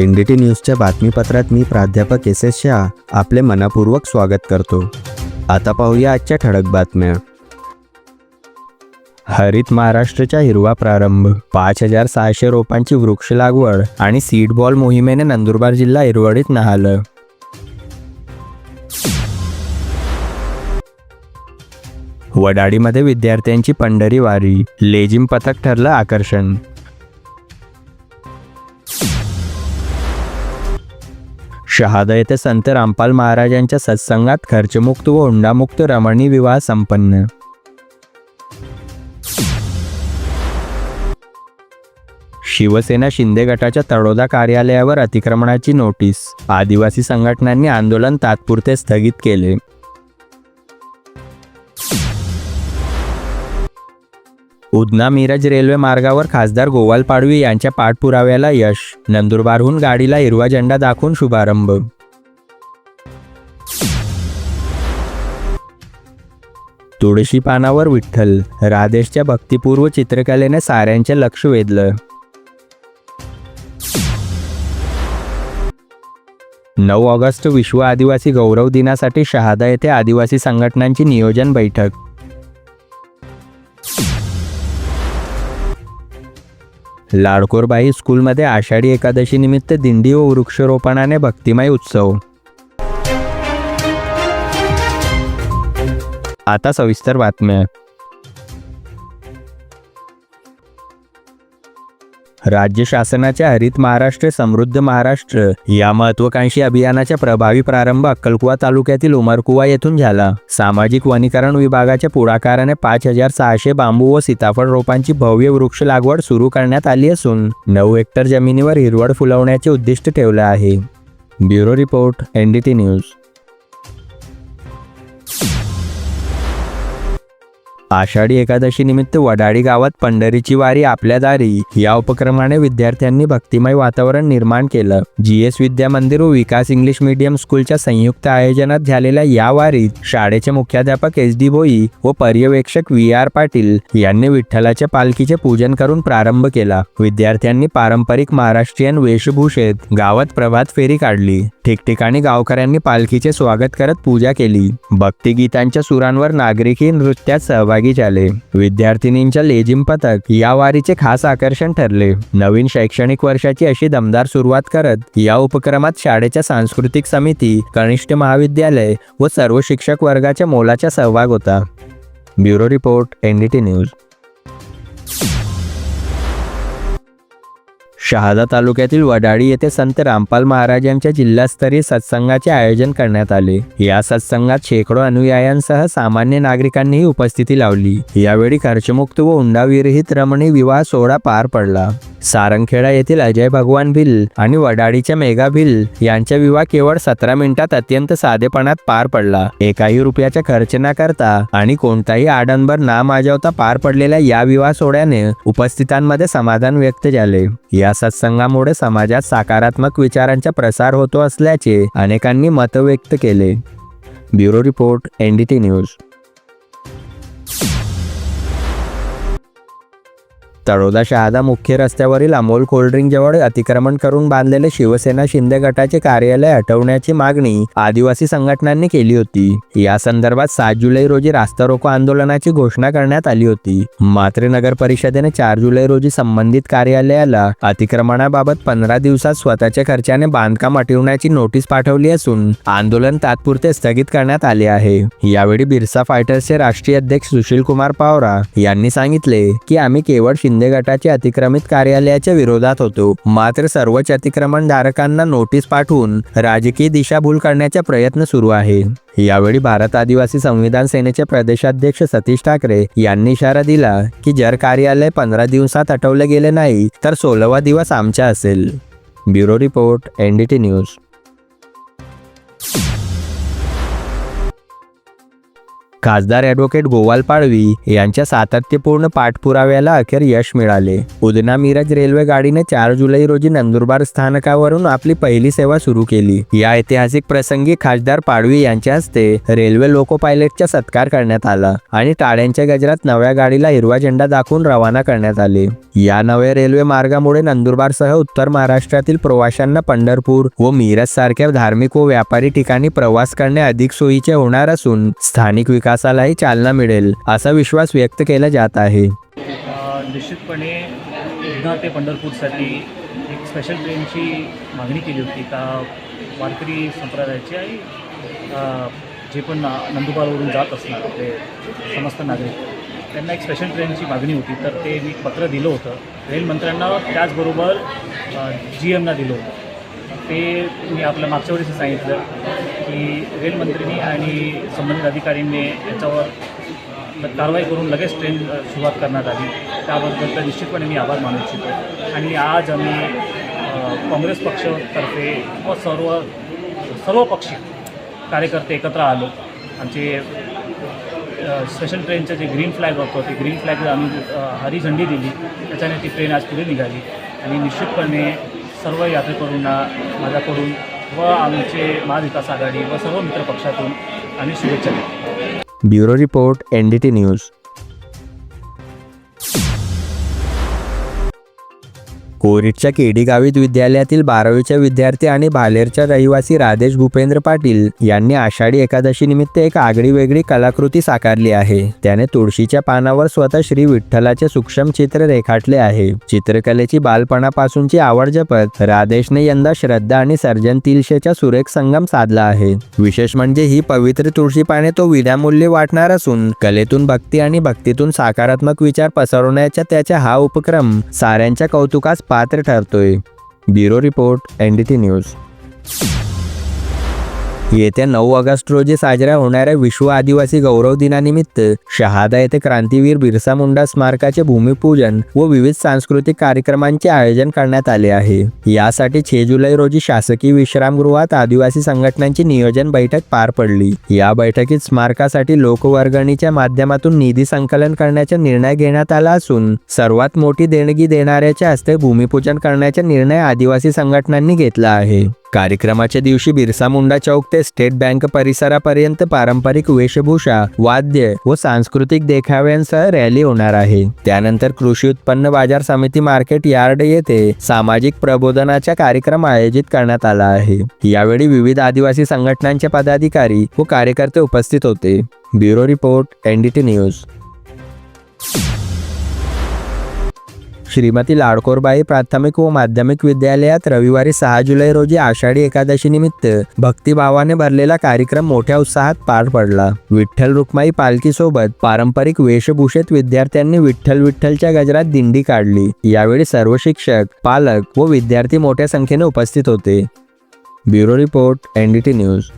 N D T न्यूजच्या बातमीपत्रात मी प्राध्यापक S S Shah आपले मनापूर्वक स्वागत करतो. आता पाहूया आजच्या ठळक बातम्या. हरित महाराष्ट्रच्या हिरवा प्रारंभ. पाच हजार सहाशे रोपांची वृक्ष लागवड आणि सीड बॉल मोहिमेने नंदुरबार जिल्हा हिरवळीत न्हालं. वडाळीमध्ये विद्यार्थ्यांची पंढरी वारी. लेजिम पथक ठरलं आकर्षण. शहादा येथे संत रामपाल महाराजांच्या सत्संगात खर्चमुक्त व हुंडामुक्त रमणी विवाह संपन्न. शिवसेना शिंदे गटाच्या तळोदा कार्यालयावर अतिक्रमणाची नोटीस. आदिवासी संघटनांनी आंदोलन तात्पुरते स्थगित केले. उधना मिरज रेल्वे मार्गावर खासदार गोवाल पाडवी यांच्या पाठपुराव्याला यश. नंदुरबारहून गाडीला हिरवा झेंडा दाखवून शुभारंभ. तुळशी पानावर विठ्ठल. राधेशच्या भक्तिपूर्व चित्रकलेने साऱ्यांचे लक्ष वेधलं. नऊ ऑगस्ट विश्व आदिवासी गौरव दिनासाठी शहादा येथे आदिवासी संघटनांची नियोजन बैठक. लाडकोरबाई स्कूलमध्ये आषाढी एकादशी निमित्त दिंडी व वृक्षारोपणाने भक्तिमय उत्सव. आता सविस्तर बातम्या. राज्य शासनाच्या हरित महाराष्ट्र समृद्ध महाराष्ट्र या महत्वाकांक्षी अभियानाचा प्रभावी प्रारंभ अक्कलकुवा तालुक्यातील उमरकुवा येथून झाला. सामाजिक वनीकरण विभागाच्या पुढाकाराने पाच हजार सहाशे बांबू व सीताफळ रोपांची भव्य वृक्ष लागवड सुरू करण्यात आली असून नऊ हेक्टर जमिनीवर हिरवळ फुलवण्याचे उद्दिष्ट ठेवले आहे. Bureau report NDT news. Ashadhi Ekadashi निमित्त वडाळी गावात पंढरीची वारी आपल्या दारी. या उपक्रमाने विद्यार्थ्यांनी भक्तिमय वातावरण निर्माण केलं. जी एस विद्या मंदिर व विकास इंग्लिश मीडियम स्कूलच्या संयुक्त आयोजनात झालेल्या या वारीत शाळेचे मुख्याध्यापक एस डी भोई व पर्यवेक्षक व्ही आर पाटील यांनी विठ्ठलाच्या पालखीचे पूजन करून प्रारंभ केला. विद्यार्थ्यांनी पारंपरिक महाराष्ट्रीयन वेशभूषेत गावात प्रभात फेरी काढली. ठिकठिकाणी गावकऱ्यांनी पालखीचे स्वागत करत पूजा केली. भक्तिगीतांच्या सुरांवर नागरिकी नृत्यात सहभागी झाले. विद्यार्थिनींच्या लेझिम पथक या वारीचे खास आकर्षण ठरले. नवीन शैक्षणिक वर्षाची अशी दमदार सुरुवात करत या उपक्रमात शाळेच्या सांस्कृतिक समिती कनिष्ठ महाविद्यालय व सर्व शिक्षक वर्गाच्या मोलाचा सहभाग होता. Bureau report NDT news. Shahada तालुक्यातील वडाळी येथे संत रामपाल महाराजांच्या जिल्हास्तरीय सत्संगाचे आयोजन करण्यात आले. या सत्संगात शेकडो अनुयायांसह सामान्य नागरिकांनीही उपस्थिती लावली. यावेळी खर्चमुक्त व हुंडाविरहित रमणी विवाह सोहळा पार पडला. सारंगखेडा येथील अजय भगवान भिल आणि वडाळीच्या मेघा भिल यांचा विवाह केवळ सतरा मिनिटात अत्यंत साधेपणात पार पडला. एकाही रुपयाचा खर्च न करता आणि कोणताही आडंबर ना माजवता पार पडलेल्या या विवाह सोहळ्याने उपस्थितांमध्ये समाधान व्यक्त झाले. या सत्संगामुळे समाजात सकारात्मक विचारांचा प्रसार होतो असल्याचे अनेकांनी मत व्यक्त केले. Bureau report NDT news. Taloda Shahada मुख्य रस्त्यावरील अमोल कोल्ड्रिंक जवळ अतिक्रमण करून बांधलेले शिवसेना शिंदे गटाचे कार्यालय हटवण्याची मागणी आदिवासी संघटनांनी केली होती. या संदर्भात सात जुलै रोजी रास्ता रोको आंदोलनाची घोषणा करण्यात आली होती. मात्र नगर परिषदेने चार जुलै रोजी संबंधित कार्यालयाला अतिक्रमणाबाबत पंधरा दिवसात स्वतःच्या खर्चाने बांधकाम हटवण्याची नोटीस पाठवली असून आंदोलन तात्पुरते स्थगित करण्यात आले आहे. यावेळी बिरसा फायटर्सचे राष्ट्रीय अध्यक्ष सुशील कुमार पावरा यांनी सांगितले की आम्ही केवळ शिंदे गटाच्या अतिक्रमित कार्यालयाच्या विरोधात होतो. मात्र सर्वच अतिक्रमणधारकांना नोटीस पाठवून राजकीय दिशाभूल करण्याचा प्रयत्न सुरू आहे. यावेळी भारत आदिवासी संविधान सेनेचे प्रदेशाध्यक्ष सतीश ठाकरे यांनी इशारा दिला की जर कार्यालय पंधरा दिवसात हटवले गेले नाही तर सोळावा दिवस आमचा असेल. Bureau report NDT news. खासदार ॲडव्होकेट गोवाल पाडवी यांच्या सातत्यपूर्ण पाठपुराव्याला अखेर यश मिळाले. उदना मिरज रेल्वे गाडीने चार जुलै रोजी नंदुरबार स्थानकावरून आपली पहिली सेवा सुरू केली. या ऐतिहासिक प्रसंगी खासदार पाडवी यांच्या हस्ते रेल्वे लोको पायलटचा सत्कार करण्यात आला आणि टाळ्यांच्या गजरात नव्या गाडीला हिरवा झेंडा दाखवून रवाना करण्यात आले. या नव्या रेल्वे मार्गामुळे नंदुरबारसह उत्तर महाराष्ट्रातील प्रवाशांना पंढरपूर व मिरज सारख्या धार्मिक व व्यापारी ठिकाणी प्रवास करणे अधिक सोयीचे होणार असून स्थानिक विकासालाही चालना मिळेल असा विश्वास व्यक्त केला जात आहे. निश्चितपणे एकदा ते पंढरपूरसाठी एक स्पेशल ट्रेनची मागणी केली होती का वारकरी संप्रदायाची आणि जे पण नंदुबारवरून जात असणार आपले समस्त नागरिक त्यांना एक स्पेशल ट्रेनची मागणी होती. तर ते मी पत्र दिलं होतं. रेलमंत्र्यांना त्याचबरोबर जी एमना दिलं होतं. ते मी आपल्या मागच्या वेळेस सांगितलं की रेलमंत्र्यांनी आणि संबंधित अधिकाऱ्यांनी याच्यावर कारवाई करून लगेच ट्रेन सुरुवात करण्यात आली. त्याबद्दल तर निश्चितपणे मी आभार मानू इच्छितो. आणि आज आम्ही काँग्रेस पक्षातर्फे व सर्व सर्व पक्षी कार्यकर्ते एकत्र आलो. आमचे स्पेशल ट्रेनचं जे ग्रीन फ्लॅग होतं ते ग्रीन फ्लॅगला आम्ही हरी झंडी दिली. त्याच्याने ती ट्रेन आज पुढे निघाली. आणि निश्चितपणे सर्व यात्रेकरूंना माझ्याकडून व आमचे महाविकास आघाडी व सर्व मित्रपक्षातून आम्ही शुभेच्छा देतो. Bureau report N D T news. कोरिटच्या KD Gavit विद्यालयातील बारावीच्या विद्यार्थी आणि भालेरच्या रहिवासी राधेश भूपेंद्र पाटील यांनी आषाढी एकादशी निमित्त एक आगळी वेगळी कलाकृती साकारली आहे. त्याने तुळशीच्या पानावर स्वतः श्री विठ्ठलाचे सूक्ष्म चित्र रेखाटले आहे. चित्रकलेची बालपणापासूनची आवड जपत राधेशने यंदा श्रद्धा आणि सर्जनशीलतेचा सुरेख संगम साधला आहे. विशेष म्हणजे ही पवित्र तुळशी पाने तो विनामूल्य वाटणार असून कलेतून भक्ती आणि भक्तीतून सकारात्मक विचार पसरवण्याचा त्याचा हा उपक्रम साऱ्यांच्या कौतुकास पात्र ठरतोय. Bureau report N D T news. येत्या नऊ ऑगस्ट रोजी साजऱ्या होणाऱ्या विश्व आदिवासी गौरव दिनानिमित्त शहादा येथे क्रांतीवीर बिरसा मुंडा स्मारकाचे भूमिपूजन व विविध सांस्कृतिक कार्यक्रमांचे आयोजन करण्यात आले आहे. यासाठी छे जुलै रोजी शासकीय विश्रामगृहात आदिवासी संघटनांची नियोजन बैठक पार पडली. या बैठकीत स्मारकासाठी लोकवर्गणीच्या माध्यमातून निधी संकलन करण्याचा निर्णय घेण्यात आला असून सर्वात मोठी देणगी देणाऱ्याच्या हस्ते भूमिपूजन करण्याचा निर्णय आदिवासी संघटनांनी घेतला आहे. कार्यक्रमाच्या दिवशी बिरसा मुंडा चौक ते स्टेट बँक परिसरापर्यंत पारंपरिक वेशभूषा वाद्य व सांस्कृतिक देखाव्यांसह रॅली होणार आहे. त्यानंतर कृषी उत्पन्न बाजार समिती मार्केट यार्ड येथे सामाजिक प्रबोधनाचा कार्यक्रम आयोजित करण्यात आला आहे. यावेळी विविध आदिवासी संघटनांचे पदाधिकारी व कार्यकर्ते उपस्थित होते. Bureau report NDT news. Shrimati Ladkorbai प्राथमिक व माध्यमिक विद्यालयात रविवारी सहा जुलै रोजी आषाढी एकादशी निमित्त भक्तिभावाने भरलेला कार्यक्रम मोठ्या उत्साहात पार पडला. विठ्ठल रुक्माई पालखीसोबत पारंपरिक वेशभूषेत विद्यार्थ्यांनी विठ्ठल विठ्ठलच्या गजरात दिंडी काढली. यावेळी सर्व शिक्षक पालक व विद्यार्थी मोठ्या संख्येने उपस्थित होते. Bureau report NDT news.